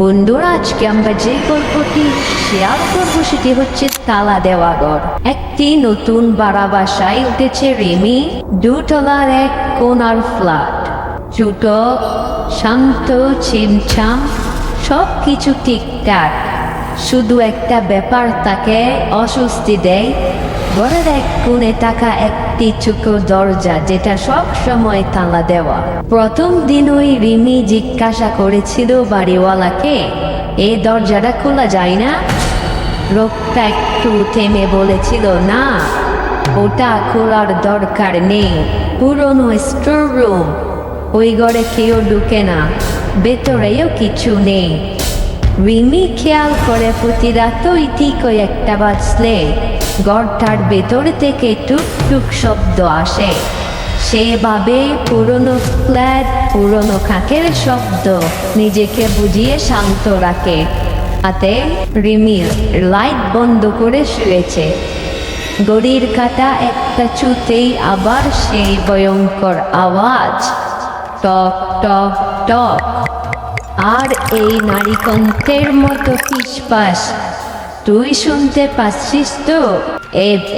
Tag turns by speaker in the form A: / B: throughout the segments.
A: বন্ধুরা, আজকে আমরা যে গল্পটি শেয়ার করব সেটি হচ্ছে তালা দেওয়া ঘর একটি নতুন বাড়া বাসায় উঠেছে রেমি, দুতলার এক কোনার ফ্ল্যাট। ছোট, শান্ত, ছিমছাম সব কিছু ঠিকঠাক। শুধু একটা ব্যাপার তাকে অস্বস্তি দেয় ঘরের এক কোণে টাকা একটি ছোট দরজা যেটা সব সময় তালা দেওয়া। প্রথম দিন ওই রিমি জিজ্ঞাসা করেছিল বাড়িওয়ালাকে এ দরজাটা খোলা যায় না? লোকটা একটু থেমে বলেছিল, না, ওটা খোলার দরকার নেই। পুরনো স্টোর রুম, ওই ঘরে কেউ ঢুকে না, ভেতরেও কিছু নেই। রিমি খেয়াল করে প্রতি রাতই ঠিক একটা বাজলে। ঘরটার ভেতর থেকে টুক টুক শব্দ আসে। সেভাবে পুরনো ফ্ল্যাট, পুরনো কাকের শব্দ নিজেকে বুঝিয়ে শান্ত রাখে। হাতে রিমির লাইট বন্ধ করে শুয়েছে। গড়ির কাটা একটা চুতেই আবার সেই ভয়ঙ্কর আওয়াজ। টক টক টক। আর এই নারী কণ্ঠের মতো ফিসফাস তুই শুনতে পাচ্ছিস তো?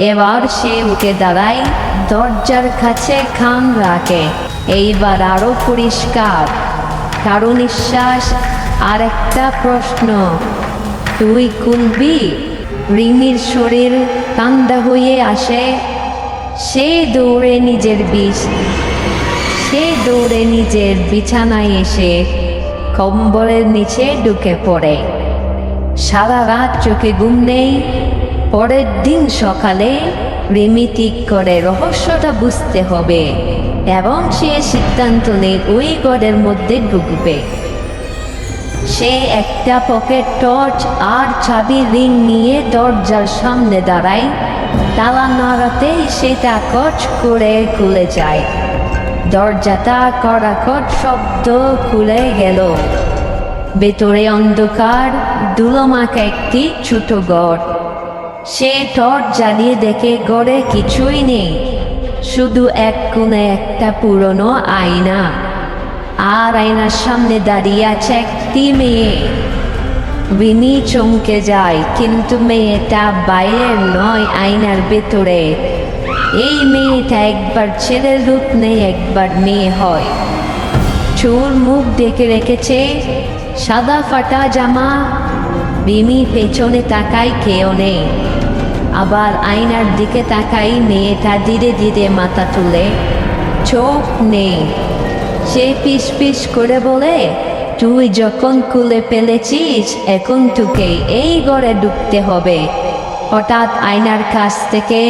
A: এবার সে উঠে দাঁড়ায় দরজার কাছে খান রাখে। এইবার আরও পরিষ্কার। কারও নিঃশ্বাস আর একটা প্রশ্ন। তুই খুলবি রিমির শরীর কান্দা হয়ে আসে। সে দৌড়ে নিজের বিষ, সে দৌড়ে নিজের বিছানায় এসে কম্বলের নিচে ঢুকে পড়ে। সারা রাত চোখে ঘুম নেই। পরের দিন সকালে রিমি ঠিক করে রহস্যটা বুঝতে হবে। এবং সে সিদ্ধান্ত নেই ওই ঘরের মধ্যে ঢুকবে। সে একটা পকেট টর্চ আর চাবি রিং নিয়ে দরজার সামনে দাঁড়ায়। তালা নাড়াতেই সেটা কচ করে খুলে যায়। দরজাটা কড়াকট শব্দ খুলে গেল। ভেতরে অন্ধকার, দুলোমাকে একটি ছোট ঘর। সে টর্চ জ্বালিয়ে দেখে গড়ে কিছুই নেই, শুধু এক কোণে একটা পুরনো আয়না। আর আয়নার সামনে দাঁড়িয়ে আছে একটি মেয়ে। বিনি চমকে যায়, কিন্তু মেয়েটা বাইরের নয়, আয়নার ভেতরে। এই মেয়েটা একবার ছেলের রূপ নেই একবার মেয়ে হয়। চোর মুখ ডেকে রেখেছে সাদা ফাটা জামা বিমি পেছনে তাকাই কেউ নেই। আবার আয়নার দিকে তাকাই মেয়েটা ধীরে ধীরে মাথা তুলে। চোখ নেই। সে পিস পিস করে বলে, তুই যখন খুলে ফেলেছিস, এখন তোকে এই ঘরে ঢুকতে হবে। হঠাৎ আয়নার কাছ থেকে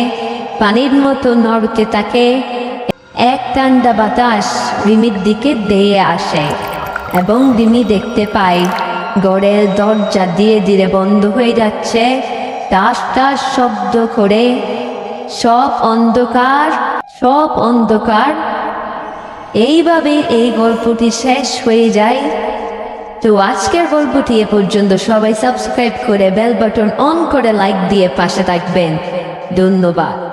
A: পানির মতো নড়তে থাকে। এক ঠান্ডা বাতাস রিমির দিকে দেয়ে আসে। এবং রিমি দেখতে পাই। গড়ের দরজা দিয়ে ধীরে বন্ধ হয়ে যাচ্ছে। টাস টাস শব্দ করে, সব অন্ধকার সব অন্ধকার। এইভাবে এই গল্পটি শেষ হয়ে যায়। তো আজকের গল্পটি এ পর্যন্ত। সবাই সাবস্ক্রাইব করে বেল বাটন অন করে লাইক দিয়ে পাশে থাকবেন। ধন্যবাদ।